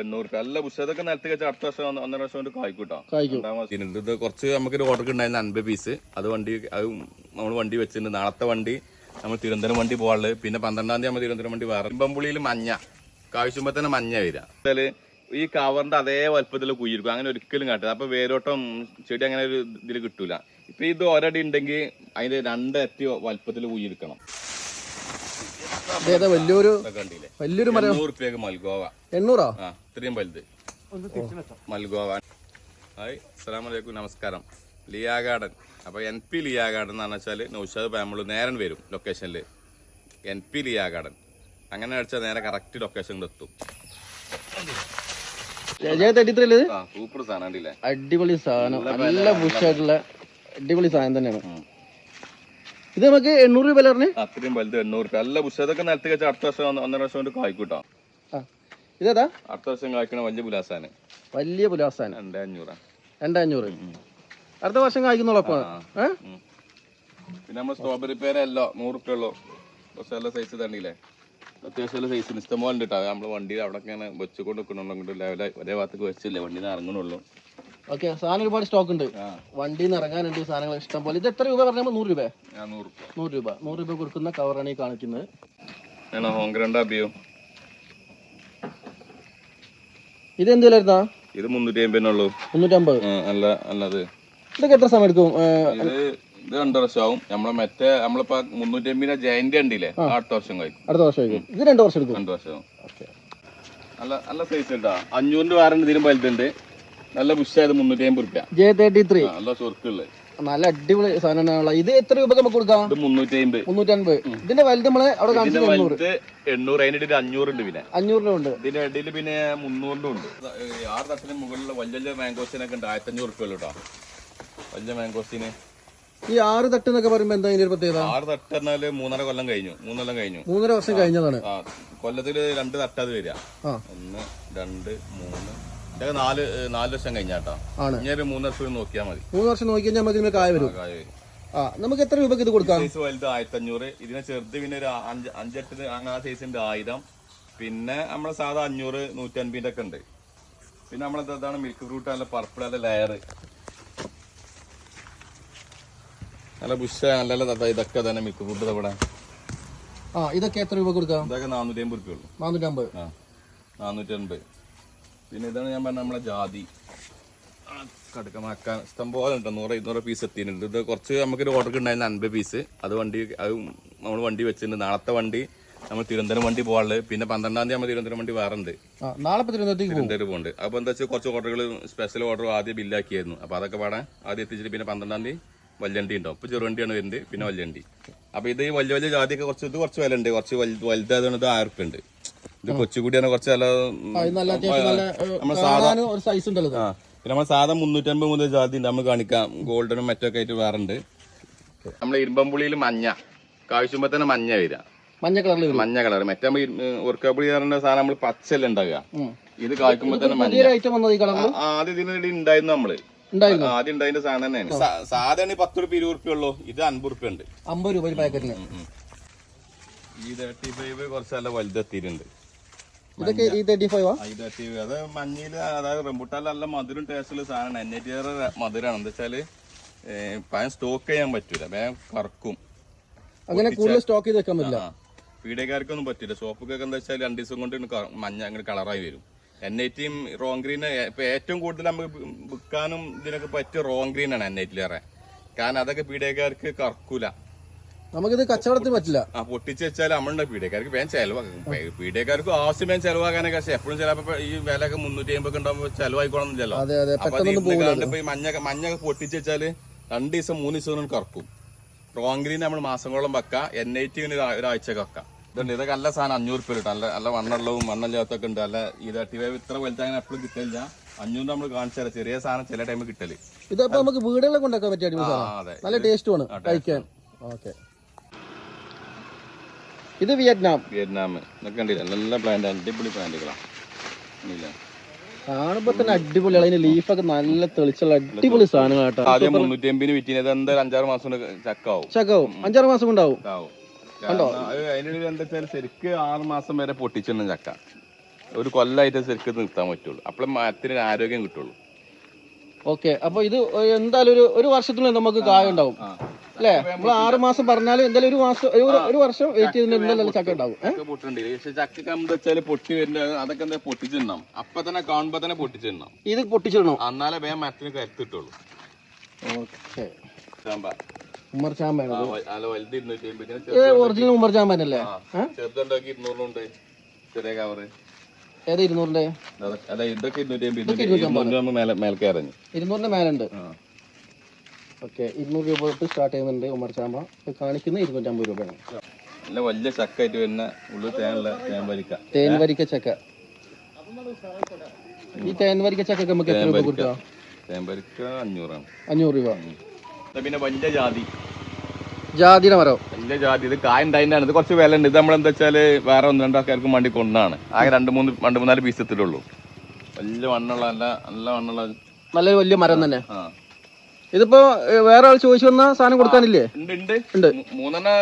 എണ്ണൂറ് റുപ്യ നല്ല പുസ്തകമൊക്കെ നിലത്ത് വെച്ചാൽ അടുത്ത വർഷം ഒന്ന് ഒന്നര വർഷം കൊണ്ട് കായ്ക്കൂട്ടോ കായ്ക്കും. രണ്ടാം ഇത് കുറച്ച് നമുക്കൊരു ഓർഡർ ഉണ്ടായിരുന്ന അൻപത് പീസ് അത് വണ്ടി അത് നമ്മൾ വണ്ടി വെച്ചിട്ടുണ്ട്. നാളത്തെ വണ്ടി നമ്മൾ തിരുവനന്തപുരം വണ്ടി പോകാനുള്ളത് പിന്നെ പന്ത്രണ്ടാം തീയതി നമ്മൾ തിരുവനന്തപുരം വണ്ടി വേറെ. ഇമ്പമ്പുള്ളിയിൽ മഞ്ഞ. കാഴ്ചുമ്പോൾ തന്നെ മഞ്ഞ വരിക. ഈ കവറിന്റെ അതേ വലുപ്പത്തിൽ കുയിരിക്കും അങ്ങനെ ഒരിക്കലും കാട്ടില്ല അപ്പൊ വേരോട്ടം ചെടി അങ്ങനെ ഒരു ഇതിൽ കിട്ടൂല. ഇപ്പൊ ഇത് ഒരടി ഉണ്ടെങ്കിൽ അതിന്റെ രണ്ടരട്ടി വലുപ്പത്തിൽ കുയിരിക്കണം ഏതാ വലിയൊരു വലിയൊരു മരം. റുപ്യക്ക് മൽഗോവ. എണ്ണൂറോ? ആ ഇത്രയും വലുത്. മൽഗോവ. ഹായ് അസ്സലാമു അലൈക്കും നമസ്കാരം. ലിയാ ഗാർഡൻ അപ്പോൾ എൻ പി ലിയാ ഗാർഡൻ എന്ന് വെച്ചാൽ നൗഷാദ് പാമ്പൾ നേരം വരും ലൊക്കേഷനിൽ എൻ പി ലിയാ ഗാർഡൻ അങ്ങനെ അടിച്ചാൽ നേരെ കറക്റ്റ് ലൊക്കേഷനിൽ എത്തും. സൂപ്പർ സാധനം അടിപൊളി സാധനം. നല്ല ബുഷായിട്ടുള്ള അടിപൊളി സാധനം തന്നെയാണ്. ഇത് നമുക്ക് എണ്ണൂറ് രൂപ പറഞ്ഞ്? അത്രയും വലുത് എണ്ണൂറ് രൂപ. അല്ല പുസ്തകമൊക്കെ നിലത്ത് വെച്ചാൽ അടുത്ത വർഷം ഒന്ന് ഒന്നര വർഷം കൊണ്ട് കായ്ക്കൂട്ടോ. ഇതേതാ? അടുത്ത വർഷം കായ്ക്കണ വലിയ പുലാസാന് വലിയ പുലാസാനം രണ്ട് അഞ്ഞൂറാ. രണ്ടഞ്ഞൂറ് അടുത്ത വർഷം കായ്ക്കുന്നുള്ളപ്പോ പിന്നെ നമ്മൾ സ്ട്രോബെറി പേരല്ലോ നൂറ് റുപ്യ ഉള്ളൂ. കുറച്ച് നല്ല സൈസ് തണ്ടിയില്ലേ അത്യാവശ്യം നല്ല സൈസിന് ഇഷ്ടംപോലെ ഉണ്ട് കേട്ടോ നമ്മൾ വണ്ടിയിൽ അവിടെ ഇങ്ങനെ വെച്ചുകൊണ്ട് നിൽക്കണുണ്ടെങ്കിൽ ഒരേ ഭാഗത്തേക്ക് വെച്ചില്ലേ? വണ്ടിയിൽ നിന്ന് ഇറങ്ങണുള്ളൂ ഓക്കെ സാധനം ഒരുപാട് സ്റ്റോക്ക് ഉണ്ട്. വണ്ടി വണ്ടിയിൽ നിന്ന് ഇറങ്ങാനുണ്ട് സാധനങ്ങൾ ഇഷ്ടം പോലെ ഇത് എത്ര രൂപ പറഞ്ഞാൽ നൂറ് രൂപ. നൂറ് രൂപ. നൂറ് രൂപ കൊടുക്കുന്ന കവറാണ് ഈ കാണിക്കുന്നത്. ഞാൻ ഹോംഗ്രണ്ട അബിയോ? ഇത് എന്തിലായിരുന്നാ? ഇത് മുന്നൂറ്റി അമ്പതിനുള്ളൂ മുന്നൂറ്റമ്പത് നല്ല നല്ലത് ഇതൊക്കെ എത്ര സമയം എടുക്കും? ഇത് രണ്ടു വർഷമാവും. നമ്മളെ മറ്റേ നമ്മളിപ്പോ മുന്നൂറ്റി അമ്പതിനാ ജയന്റ് കണ്ടില്ലേ? അടുത്ത വർഷം കഴിക്കും. അടുത്ത വർഷം കഴിക്കും. ഇത് രണ്ട് വർഷം എടുക്കും. രണ്ട് വർഷമാവും. നല്ല നല്ല സൈസ് ഉണ്ടാ? അഞ്ഞൂറിന്റെ വേറെ ഇതിലും വലുതുണ്ട്. നല്ല ബുഷായത് മുന്നൂറ്റി അമ്പത് റുപ്യ. J thirty three. നല്ല ചൊറുക്കുള്ളത് നല്ല അടിപൊളി സാധനമാണല്ലോ ഇത് എത്ര രൂപ നമുക്ക് കൊടുക്കാം? മുന്നൂറ്റി അമ്പത് ഇതിന്റെ വലുത് നമ്മളെ അവിടെ കാണിച്ചു കാണിച്ചത് എണ്ണൂറ്. വലുത് എണ്ണൂറ് അതിന്റെ ഇടയിൽ അഞ്ഞൂറുണ്ട് പിന്നെ. അഞ്ഞൂറ് രൂപ ഉണ്ട്. ഇതിന്റെ ഇടയിൽ പിന്നെ മുന്നൂറിനും ഉണ്ട്. ഈ ആറ് തട്ടിന് മുകളിലുള്ള വലിയ വലിയ മാംഗോസിനൊക്കെ ഉണ്ട്. ആയിരത്തി അഞ്ഞൂറ് റുപ്യ കേട്ടോ വലിയ മാംഗോസിന് ഈ ആറ് തട്ട് എന്നൊക്കെ പറയുമ്പോ എന്താ ഇതിന്റെ പ്രത്യേകത? ആറ് തട്ട് എന്നാൽ മൂന്നര കൊല്ലം കഴിഞ്ഞു. മൂന്നെല്ലാം കഴിഞ്ഞു. മൂന്നര വർഷം കഴിഞ്ഞതാണ്. കൊല്ലത്തിൽ രണ്ട് തട്ടത് വരിക. ഒന്ന് രണ്ട് മൂന്ന് ഇതൊക്കെ നാല് ഏ, നാല് ലക്ഷം കഴിഞ്ഞാട്ടോ. ആണ്. ഇനി ഒരു മൂന്ന് വർഷം നോക്കിയാൽ മതി. മൂന്ന് വർഷം നോക്കി കഴിഞ്ഞാൽ നമുക്ക് ഇതിന് കായ വരും കായ് വരും. ആ നമുക്ക് എത്ര രൂപക്ക് ഇത് കൊടുക്കാം? സൈസ് വലുത് ആയിരത്തി അഞ്ഞൂറ് ഇതിനെ ചെറുത് പിന്നെ ഒരു അഞ്ച് അഞ്ചെട്ട് അങ്ങനെ സൈസിന്റെ ആയിരം. പിന്നെ നമ്മളെ സാധാ അഞ്ഞൂറ് നൂറ്റൻപതിന്റെ ഒക്കെ ഉണ്ട്. പിന്നെ നമ്മളെ ഇതാണ് മിൽക്ക് ഫ്രൂട്ട് നല്ല പർപ്പിൾ നല്ല ലെയർ നല്ല ബുഷ നല്ല നല്ല ഇതൊക്കെ തന്നെ മിൽക്ക് ഫ്രൂട്ട് ഇവിടെ. ആ ഇതൊക്കെ എത്ര രൂപ കൊടുക്കാം? ഇതൊക്കെ നാനൂറ്റി അമ്പത് രൂപയുള്ളൂ ഉള്ളൂ. നാനൂറ്റമ്പത്. ആ നാനൂറ്റി അൻപത് പിന്നെ ഇതാണ് ഞാൻ പറഞ്ഞ നമ്മളെ ജാതി. കടുക്കമാക്കാൻ ഇഷ്ടം പോലെ ഉണ്ട്. നൂറ് ഇരുന്നൂറ് പീസ് എത്തിയിട്ടുണ്ട്. ഇത് കുറച്ച് നമുക്കൊരു ഓർഡർ ഉണ്ടായിരുന്ന അൻപത് പീസ് അത് വണ്ടി അത് നമ്മൾ വണ്ടി വെച്ചിട്ടുണ്ട്. നാളത്തെ വണ്ടി നമ്മൾ തിരുവനന്തപുരം വണ്ടി പോകാനുള്ളത് പിന്നെ പന്ത്രണ്ടാം തീയതി നമ്മൾ തിരുവനന്തപുരം വണ്ടി വേറെ ഉണ്ട് നാളെ തിരുവനന്തപുരം പോകുന്നുണ്ട് അപ്പോൾ എന്താ വെച്ചാൽ കുറച്ച് ഓർഡറുകൾ സ്പെഷ്യൽ ഓർഡർ ആദ്യം ബില്ലാക്കിയായിരുന്നു അപ്പോൾ അതൊക്കെ പാടാൻ ആദ്യം എത്തിച്ചിട്ട് പിന്നെ പന്ത്രണ്ടാം തീയതി വല്യണ്ടി ഉണ്ടാവും. ഇപ്പോൾ ചെറുവണ്ടിയാണ് വരുന്നത്. പിന്നെ വല്യണ്ടി അപ്പോൾ ഇത് വലിയ വലിയ ജാതിയൊക്കെ കുറച്ച് ഇത് കുറച്ച് വില ഉണ്ട് കുറച്ച് വലുതായത് വലുതായതുകൊണ്ട് ഇത് ആയിരം ഉണ്ട്. ഇത് കൊച്ചുകൂടിയാണ് കുറച്ച് നല്ല നമ്മൾ സാധാരണ ഒരു സൈസ് ഉണ്ടല്ലോ. പിന്നെ നമ്മൾ സാധാ മുന്നൂറ്റമ്പത് മുതൽ ജാതി ഉണ്ട്. നമ്മൾ കാണിക്കാം. ഗോൾഡനും മറ്റൊക്കെ ആയിട്ട് വേറെ ഉണ്ട്. നമ്മളെ ഇരുമ്പമ്പുള്ളിയിൽ മഞ്ഞ. കാഴ്ചുമ്പോൾ തന്നെ മഞ്ഞ വരിക. മഞ്ഞ കളറിൽ മഞ്ഞ കളർ മറ്റേ നമ്മൾ ഉറക്കപ്പുളി പറഞ്ഞ സാധനം നമ്മൾ പച്ചല്ല ഉണ്ടാകുക ഇത് കാഴ്ചമ്പോ തന്നെ മഞ്ഞ. ആദ്യം ഇതിനിടയിൽ ഉണ്ടായിരുന്നു നമ്മൾ. ഉണ്ടായിരുന്നു. ആദ്യം ഉണ്ടായതിന്റെ സാധനം തന്നെയാണ്. സാധനം സാധാരണ പത്ത് രൂപ ഇരുപത് ഉള്ളൂ. ഇത് അൻപത് രൂപ ഉണ്ട്. അമ്പത് രൂപ പാക്കറ്റിന് ഈ തേർട്ടി ഫൈവ് കുറച്ച് നല്ല വലുതെത്തിയിട്ടുണ്ട്. ഇതൊക്കെ ഈ തേർട്ടി ഫൈവ് ആ ഈ തേർട്ടി അത് മഞ്ഞയിൽ അതായത് റംബുട്ടാൻ നല്ല മധുരം ടേസ്റ്റുള്ള സാധനമാണ്. എൻ ഐ ടി മധുരമാണ് എന്താ വെച്ചാൽ പഴം സ്റ്റോക്ക് ചെയ്യാൻ പറ്റൂല. വേഗം കറക്കും. അങ്ങനെ കൂടുതൽ സ്റ്റോക്ക് ചെയ്ത് വെക്കാൻ പറ്റില്ല? പീഡിയക്കാർക്കൊന്നും പറ്റില്ല സോപ്പൊക്കെ എന്താ വെച്ചാൽ രണ്ട് ദിവസം കൊണ്ട് മഞ്ഞ അങ്ങനെ കളറായി വരും. എൻ ഐ ടിയും റോങ് ഗ്രീൻ ഇപ്പൊ ഏറ്റവും കൂടുതൽ നമുക്ക് വിൽക്കാനും ഇതിനൊക്കെ പറ്റിയ റോങ് ഗ്രീൻ ആണ് എൻ ഐ ടിയിലേറെ കാരണം അതൊക്കെ പീഡിയക്കാർക്ക് കറക്കൂല. നമുക്കിത് കച്ചവടത്തിന് പറ്റില്ല. ആ പൊട്ടിച്ച് വെച്ചാൽ നമ്മളുടെ പീഡിയക്കാർക്ക് വേഗം ചെലവാക്കും. പീഡിയക്കാർക്ക് ആവശ്യം വേഗം ചെലവാക്കാനൊക്കെ പക്ഷെ എപ്പോഴും ചിലപ്പോ ഈ വിലയൊക്കെ മുന്നൂറ്റി അമ്പത് ഉണ്ടാകുമ്പോൾ ചെലവായിക്കോളന്നില്ലല്ലോ അപ്പൊ ഈ മഞ്ഞ മഞ്ഞ പൊട്ടിച്ച് വെച്ചാൽ രണ്ട് ദിവസം മൂന്ന് ദിവസം കറക്കും. റോങ് ഗ്രീൻ നമ്മൾ മാസങ്ങളോളം വെക്കാം. എൻ ഐ ടി ഒരാഴ്ച വെക്കാം. ഇതുണ്ട്. ഇതൊക്കെ നല്ല സാധനം. അഞ്ഞൂറ് രൂപ കിട്ടും. നല്ല നല്ല വണ്ണുള്ളതും വണ്ണല്ലാത്തൊക്കെ ഉണ്ട്. നല്ല ഇത് തട്ടി വേവ് ഇത്ര വലുതാ അങ്ങനെ എപ്പോഴും കിട്ടില്ല അഞ്ഞൂറ് നമ്മൾ കാണിച്ചാൽ ചെറിയ സാധനം ചില ടൈമിൽ കിട്ടൽ. ഇതപ്പോ നമുക്ക് വീടുകളിലൊക്കെ ഉണ്ടാക്കാൻ പറ്റിയ അതെ. നല്ല ടേസ്റ്റുമാണ് കഴിക്കാൻ. ഓക്കെ. ഇത് വിയറ്റ്നാം. വിയറ്റ്നാം. ഇതൊക്കെ കണ്ടില്ല? നല്ല പ്ലാന്റ് അടിപൊളി പ്ലാന്റുകളാണ് കാണുമ്പോ തന്നെ അടിപൊളിയാണ് അതിന്റെ ലീഫൊക്കെ നല്ല തെളിച്ചുള്ള അടിപൊളി സാധനങ്ങളാട്ടോ ആദ്യം മുന്നൂറ്റി അമ്പതിന് വിറ്റിന്. എന്തായാലും അഞ്ചാറ് മാസം കൊണ്ട് ചക്കാവും. ചക്കാവും. അഞ്ചാറ് മാസം കൊണ്ടാവും കണ്ടോ? കാരണം അത് എന്താ വെച്ചാൽ ശരിക്ക് ആറ് മാസം വരെ പൊട്ടിച്ചിട്ടുണ്ട് ചക്ക. ഒരു കൊല്ലായിട്ട് ശരിക്ക് നിർത്താൻ പറ്റുള്ളൂ. അപ്പോഴേ മരത്തിന് ആരോഗ്യം കിട്ടുള്ളൂ. ഓക്കെ. അപ്പൊ ഇത് എന്തായാലും ഒരു ഒരു വർഷത്തിനുള്ളിൽ നമുക്ക് കായ ഉണ്ടാവും. അല്ലേ? നമ്മൾ ആറ് മാസം പറഞ്ഞാൽ എന്തായാലും ഒരു മാസം ഒരു- വർഷം വെയിറ്റ് ചെയ്യുന്നില്ല എന്തായാലും ചക്ക ഉണ്ടാവും? ചക്ക എന്താ പൊട്ടി വരുന്നത് അതൊക്കെ എന്താ പൊട്ടിച്ചിടണം അപ്പൊ തന്നെ കാണുമ്പോ തന്നെ പൊട്ടിച്ചിടണം ഇത് പൊട്ടിച്ചിടണോ എന്നാലേ വേഗം മരത്തിന് കരുത്തിട്ടുള്ളൂ. ഓക്കെ. ഉമ്മർ ഒറിജിനൽ ഉമ്മർ ചാമ്പനല്ലേ? ചെറുതുണ്ടാക്കി ഇരുന്നൂറിനുണ്ട്. ചെറിയ കവറ് ഏത് ഇരുന്നൂറിന്റെ? ഇതൊക്കെ ഇരുന്നൂറ്റി അമ്പത് ഇരുന്നൂറിന്റെ മേലുണ്ട്. ഓക്കെ ഇരുന്നൂറ് രൂപ തൊട്ട് സ്റ്റാർട്ട് ചെയ്യുന്നുണ്ട് ഉമ്മർ ചാമ്പ. ഇത് കാണിക്കുന്നത് ഇരുന്നൂറ്റമ്പത് രൂപയാണ്. നല്ല വലിയ ചക്ക ആയിട്ട് വരുന്ന ഉള്ളു തേനുള്ള തേൻ വരിക്ക തേൻ വരിക്ക ചക്ക. ഈ തേൻ വരിക്ക ചക്ക നമുക്ക് എത്ര രൂപ കൊടുക്കാം? തേൻ പരിക്ക അഞ്ഞൂറാണ്. അഞ്ഞൂറ് രൂപ. പിന്നെ വലിയ ജാതി. ജാതിയുടെ മരം. വലിയ ജാതി. ഇത് കായ ഉണ്ടായിട്ടാണ് ഇത് കുറച്ച് വില ഉണ്ട് ഇത് നമ്മളെന്താ വെച്ചാൽ വേറെ ഒന്ന് രണ്ടാൾക്കാർക്ക് വണ്ടി കൊണ്ടാണ്. ആകെ രണ്ട് മൂന്ന് രണ്ട് മൂന്നാൽ പീസ് എത്തിട്ടുള്ളൂ വലിയ മണ്ണുള്ള നല്ല നല്ല മണ്ണുള്ള നല്ലൊരു വലിയ മരം തന്നെ. ഇതിപ്പോ വേറെ ആൾ ചോദിച്ചു വന്ന സാധനം കൊടുക്കാനില്ലേ? ഉണ്ട് മൂന്നെണ്ണം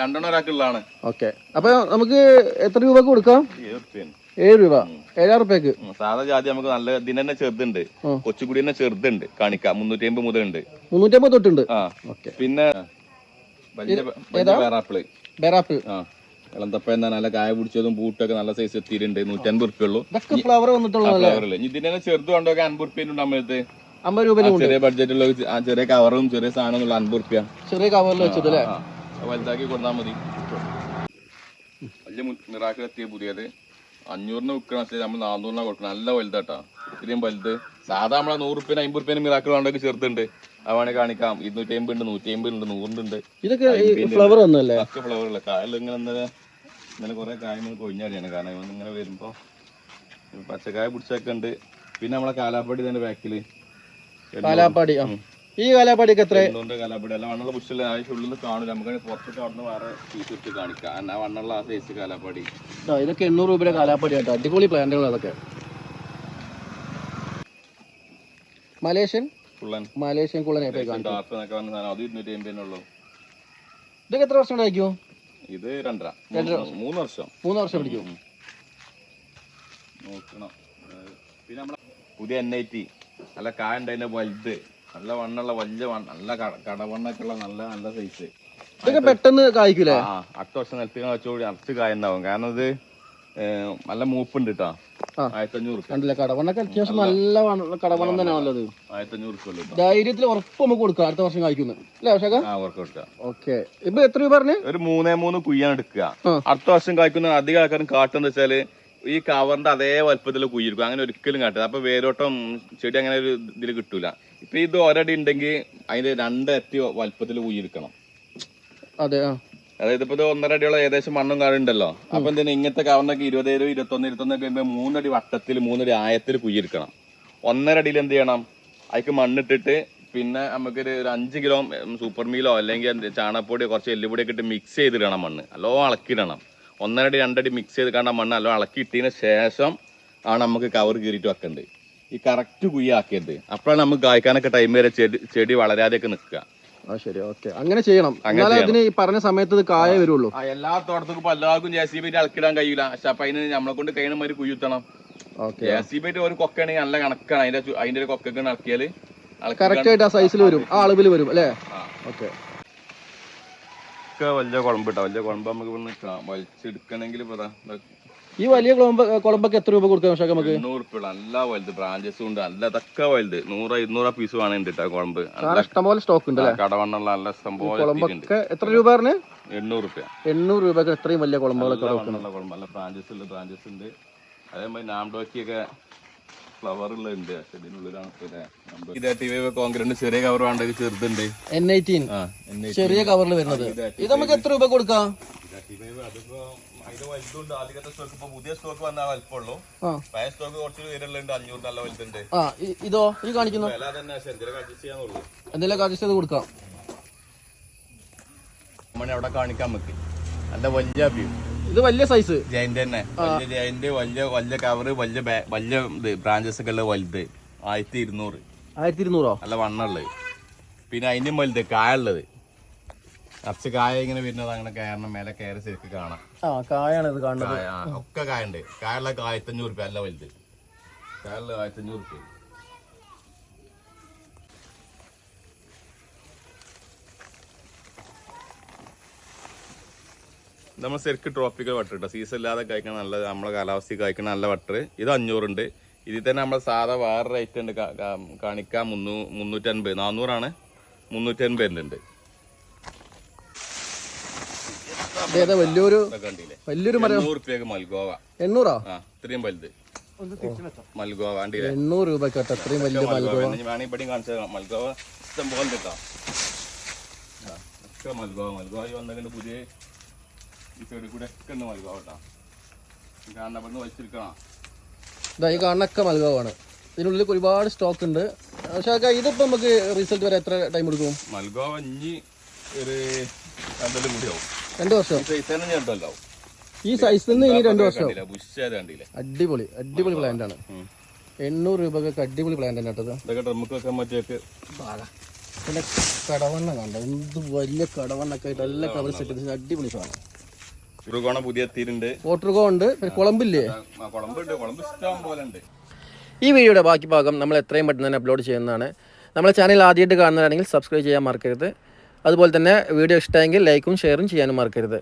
രണ്ടെണ്ണം ഒരാൾക്കുള്ളതാണ്. ഓക്കെ. അപ്പൊ നമുക്ക് എത്ര രൂപ കൊടുക്കാം? ഏഴ് രൂപ. ഏഴായിരം റുപ്യക്ക് സാധാ ജാതി നമുക്ക് നല്ല ഇതിന് തന്നെ ചെറുതുണ്ട്. കൊച്ചുകുടി തന്നെ ചെറുതുണ്ട്. കാണിക്കാം. മുന്നൂറ്റി അമ്പത് മുതലുണ്ട്. ഉണ്ട് തൊട്ടുണ്ട്. ആ. ഓക്കെ. പിന്നെ ബെറാപ്പിൾ ആ. ഇളന്തപ്പ എന്നാ നല്ല കായ പിടിച്ചതും ബൂട്ടൊക്കെ നല്ല സൈസ് എത്തിയിട്ടുണ്ട്. നൂറ്റൻപത് അൻപത് ഉള്ളൂ. ഫ്ലവർ ഇനി ഇതിനെ ചെറുത് കൊണ്ടൊക്കെ അൻപത് ഉറുപ്പ്യ ഉണ്ട് നമ്മളത് അമ്പത് രൂപ ചെറിയ ബഡ്ജറ്റുള്ള ചെറിയ കവറും ചെറിയ സാധനം ഉള്ള അൻപത് റുപ്യ ചെറിയ കവറിൽ വെച്ചത് അല്ലേ? വലുതാക്കി കൊടുത്താൽ മതി. വലിയ മിറാക്കിൾ എത്തിയ പുതിയത്. അഞ്ഞൂറിന് വിൽക്കണം നമ്മൾ നാനൂറിനാ കൊടുക്കണം. നല്ല വലുതാട്ടാ. ഇത്രയും വലുത്. സാധാ നമ്മളെ നൂറ് റുപ്യന് അമ്പത് റുപ്യന് മിറാക്കിൾ വേണ്ടൊക്കെ ചെറുതുണ്ട് അത് വേണേ കാണിക്കാം. ഇരുന്നൂറ്റി അമ്പത് ഉണ്ട് നൂറ്റി അമ്പത് ഉണ്ട് നൂറിന്റെ ഇതൊക്കെ ഫ്ലവർ ഒന്നല്ലേ പച്ച ഫ്ലവറുള്ള കായൽ ഇങ്ങനെ ഇന്നലെ ഇന്നലെ കുറെ കായങ്ങൾ കൊഴിഞ്ഞാടിയാണ്. കാരണം ഇങ്ങനെ വരുമ്പോ പച്ചക്കായ പിടിച്ചൊക്കെ ഉണ്ട്. പിന്നെ നമ്മളെ കാലാപ്പടി തന്നെ ബാക്കിൽ കാലാപ്പാടി ആ. ഈ കാലാപ്പാടിയൊക്കെ എത്ര? കാലാപ്പാടി അല്ല വണ്ണുള്ള ആവശ്യം ഉള്ളിൽ കാണില്ല നമുക്ക് പുറത്തേക്ക് അവിടെ വേറെ പീസ് ഇട്ട് കാണിക്കാം. ആ വണ്ണുള്ള ആ സൈസ് കാലാപ്പാടി ഇതൊക്കെ എണ്ണൂറ് രൂപയുടെ കാലാപ്പാടി കേട്ടോ. അടിപൊളി പ്ലാന്റുകൾ അതൊക്കെ മലേഷ്യൻ? മലേഷ്യൻ കുള്ളനെ ഇതൊക്കെ എത്ര വർഷം ഉണ്ടായിരിക്കും ഇത് രണ്ടര. മൂന്ന് വർഷം. മൂന്ന് വർഷം. പിടിക്കും നോക്കണം. പിന്നെ നമ്മളെ പുതിയ എൻ ഐ ടി നല്ല കായ അതിന്റെ വലുത്. നല്ല വണ്ണുള്ള വലിയ നല്ല കട- കടവണ്ണൊക്കെ ഉള്ള നല്ല നല്ല സൈസ് ഇതൊക്കെ പെട്ടെന്ന് കായ്ക്കൂലേ? ആ അടുത്ത വർഷം നിലത്തിന് വെച്ചോടി അറച്ച് കായ ഉണ്ടാവും കാരണം ഇത് ഏഹ് നല്ല മൂപ്പുണ്ട് കേട്ടോ അത് ധൈര്യത്തിൽ ഉറപ്പ് നമുക്ക് കൊടുക്കാം. അടുത്ത വർഷം അല്ലേ അശോക ഓക്കെ. ഇപ്പൊ എത്ര രൂപ പറഞ്ഞേ? ഒരു മൂന്നേ മൂന്ന് കുയ്യാണ് എടുക്കുക. അടുത്ത വർഷം കായ്ക്കുന്ന അധികം ആൾക്കാരും കാട്ടെന്ന് വെച്ചാൽ ഈ കവറിന്റെ അതേ വലുപ്പത്തിൽ കുയ്യിരിക്കും അങ്ങനെ ഒരിക്കലും കാട്ടില്ല. അപ്പൊ വേരോട്ടം ചെടി അങ്ങനെ ഒരു ഇതിൽ കിട്ടൂല. ഇപ്പൊ ഇത് ഒരടി ഉണ്ടെങ്കിൽ അതിന്റെ രണ്ടരട്ടി വലുപ്പത്തിൽ അതെ ആ. അതായത് ഇപ്പൊ ഇത് ഒന്നര അടിയോളം ഏകദേശം മണ്ണും കാടുണ്ടല്ലോ അപ്പൊ എന്തിനാ ഇങ്ങനത്തെ കവറിനൊക്കെ ഇരുപതേഴ് ഇരുപത്തൊന്ന് ഇരുപത്തൊന്നൊക്കെ കഴിയുമ്പോ മൂന്നടി വട്ടത്തിൽ മൂന്നടി ആയത്തിൽ കുയ്യിരിക്കണം ഒന്നര അടിയിൽ എന്ത് ചെയ്യണം? അതിക്ക് മണ്ണിട്ടിട്ട് പിന്നെ നമുക്കൊരു ഒരു അഞ്ച് കിലോ സൂപ്പർ മീലോ അല്ലെങ്കിൽ ചാണകപ്പൊടിയോ കുറച്ച് എല്ലുപൊടിയൊക്കെ ഇട്ട് മിക്സ് ചെയ്തിടണം മണ്ണ്. നല്ലോ ഇളക്കിയിടണം. ഒന്നരടി രണ്ടടി മിക്സ് ചെയ്ത് കാണാൻ മണ്ണ് നല്ലോ ഇളക്കിയിട്ടതിന് ശേഷം ആണ് നമുക്ക് കവർ കീറിയിട്ട് വെക്കേണ്ടത്. ഈ കറക്റ്റ് കുയ്യാക്കിയത് അപ്പോഴാണ് നമുക്ക് കായ്ക്കാനൊക്കെ ടൈം വരെ ചെടി ചെടി വളരാതെയൊക്കെ നിൽക്കുക. ആ ശരി. ഓക്കെ അങ്ങനെ ചെയ്യണം. എന്നാലേ അതിന് ഈ പറഞ്ഞ സമയത്ത് ഇത് കായ വരുള്ളൂ. ആ എല്ലാ തോട്ടത്തും ഇപ്പൊ എല്ലാവർക്കും ജെ സി ബി ഇളക്കിടാൻ കഴിയില്ല പക്ഷെ അപ്പൊ അതിന് നമ്മളെ കൊണ്ട് കഴിയണ മാതിരി കുയ്യുത്തണം ഓക്കെ ജെ സി ബി ഒരു കൊക്കാണെങ്കിൽ നല്ല കണക്കാണ്. അതിന്റെ അതിന്റെ ഒരു കൊക്കൊക്കെ ഇളക്കിയാൽ കറക്റ്റ് ആയിട്ട് ആ സൈസിൽ വരും. ആ അളവിൽ വരും അല്ലേ. ഓക്കെ ഒക്കെ വലിയ കുഴമ്പ് കേട്ടോ വലിയ കുഴമ്പ് നമുക്ക് ഇവിടുന്ന് വലിച്ചെടുക്കണമെങ്കിൽ ഈ വലിയ കുളമ്പ് കുളമ്പൊക്കെ എത്ര രൂപ കൊടുക്കാം പക്ഷേ നമുക്ക്? എണ്ണൂറ് ഉറുപ്പിക നല്ല വലുത്. ബ്രാഞ്ചസും ഉണ്ട്. നല്ല ഇതൊക്കെ വലുത്. നൂറ് ഇരുന്നൂറ് പീസ് വേണമെങ്കിൽ കുളമ്പ്. ഇഷ്ടംപോലെ സ്റ്റോക്ക് ഉണ്ട് കടവണ്ണുള്ള നല്ല സംഭവം എത്ര രൂപ പറഞ്ഞു? എണ്ണൂറ് ഉറുപ്പിക എണ്ണൂറ് രൂപക്ക് എത്രയും വലിയ കുളമ്പുകളൊക്കെ നല്ല ബ്രാഞ്ചസ് ഉണ്ട് ബ്രാഞ്ചസ് ഉണ്ട്. അതേമാതിരി നാംഡോക്കിയൊക്കെ ഫ്ലവർ ഉള്ളുണ്ട് പക്ഷെ ഇതിനുള്ളിലാണ് വി കോൺക്രീറ്റ് ചെറിയ കവർ വേണ്ടത് ചെറുതുണ്ട്. എൻ എന്നെ ചെറിയ കവറിൽ വരുന്നത്. ഇത് നമുക്ക് എത്ര രൂപ കൊടുക്കാം? ഇതോ? ഈ കാണിക്കുന്നു? എന്തെല്ലാം ചെയ്ത് കൊടുക്കാം. അവിടെ കാണിക്കാൻ നമുക്ക്. നല്ല വലിയ വ്യൂ ഇത് വലിയ സൈസ് ജയന്റ് തന്നെ. വലിയ ജയന്റ് വലിയ വലിയ കവർ വലിയ വലിയ ഇത് ബ്രാഞ്ചസ് ഒക്കെ ഉള്ള വലുത്. ആയിരത്തി ഇരുന്നൂറ് ആയിരത്തി ഇരുന്നൂറോ നല്ല വണ്ണുള്ളത് പിന്നെ അതിന്റെ വലുത് കായ ഉള്ളത്. കുറച്ച് കായ ഇങ്ങനെ വരുന്നത് അങ്ങനെ കയറണം മേലെ കയറി ശരിക്ക് കാണാം. ആ കായാണ് ഇത് കാണുന്നത്. ഒക്കെ കായ ഉണ്ട്. കായുള്ള ആയിരത്തഞ്ഞൂറ് രൂപ അല്ല വലുത്. കായുള്ള ആയിരത്തഞ്ഞൂറ് റുപ്യ നമ്മൾ ശരിക്കും ട്രോപ്പിക്കൽ വട്ടർ കേട്ടോ സീസൺ ഇല്ലാതെ കഴിക്കണ നല്ല നമ്മളെ കാലാവസ്ഥയിൽ കഴിക്കണ നല്ല വട്ടർ ഇത് അഞ്ഞൂറുണ്ട്. ഇതിൽ തന്നെ നമ്മൾ സാധാ വേറെ റേറ്റ് ഉണ്ട്. കാണിക്ക. മുന്നൂ മുന്നൂറ്റൻപത് നാന്നൂറാണ്. മുന്നൂറ്റൻപതിന്റെ ഉണ്ട് വലിയൊരു വലിയൊരു മരം. മൽഗോവ. എണ്ണൂറോ? ആ ഇത്രയും വലുത്. മൽഗോവ വണ്ടിയിലെ എണ്ണൂറ് രൂപ കേട്ടോ. അത്രയും വലിയ മൽഗോവ വേണമെങ്കിൽ ഇവിടെയും കാണിച്ചു മൽഗോവ ഇഷ്ടം പോലെ കിട്ടാം. ആ, ഒക്കെ മൽഗോവ. മൽഗോവ ഈ പുതിയ ഈ സൈഡിൽ കൂടെ ഒക്കെ ഉണ്ട് മൽഗോവ കേട്ടോ. കാരണം ഇവിടുന്ന് വലിച്ചിരിക്കണം. ഇതാ ഈ കാണുന്നൊക്കെ ഇതിനുള്ളിൽ ഒരുപാട് സ്റ്റോക്ക് ഉണ്ട്. പക്ഷെ അതൊക്കെ ഇതിപ്പോ നമുക്ക് റിസൾട്ട് വരെ എത്ര ടൈം എടുക്കും? മൽഗോവ ഇനി ഒരു രണ്ടെല്ലാം രണ്ട് വർഷം? ഈ സൈസിൽ നിന്ന് ഇനി രണ്ട് വർഷം? അടിപൊളി അടിപൊളി പ്ലാന്റ് ആണ്. എണ്ണൂറ് രൂപക്കൊക്കെ അടിപൊളി പ്ലാന്റ് ആണ് കേട്ടത് പിന്നെ കടവണ്ണ കണ്ട? എന്ത് വലിയ കടവണ്ണൊക്കെ ആയിട്ട് എല്ലാ കവർ സെറ്റ് അടിപൊളി സാധനം. പുതിയ എത്തിയിട്ടുണ്ട്. ഉണ്ട് പിന്നെ കുളമ്പില്ലേ? ആ, കുളമ്പുണ്ട്. കുളമ്പ് ഇഷ്ടം പോലെ ഉണ്ട്. ഈ വീഡിയോയുടെ ബാക്കി ഭാഗം നമ്മൾ എത്രയും പെട്ടെന്ന് തന്നെ അപ്ലോഡ് ചെയ്യുന്നതാണ്. നമ്മളെ ചാനൽ ആദ്യമായിട്ട് കാണുന്നതാണെങ്കിൽ സബ്സ്ക്രൈബ് ചെയ്യാൻ മറക്കരുത്. അതുപോലെ തന്നെ വീഡിയോ ഇഷ്ടമെങ്കിൽ ലൈക്കും ഷെയറും ചെയ്യാനും മറക്കരുത്.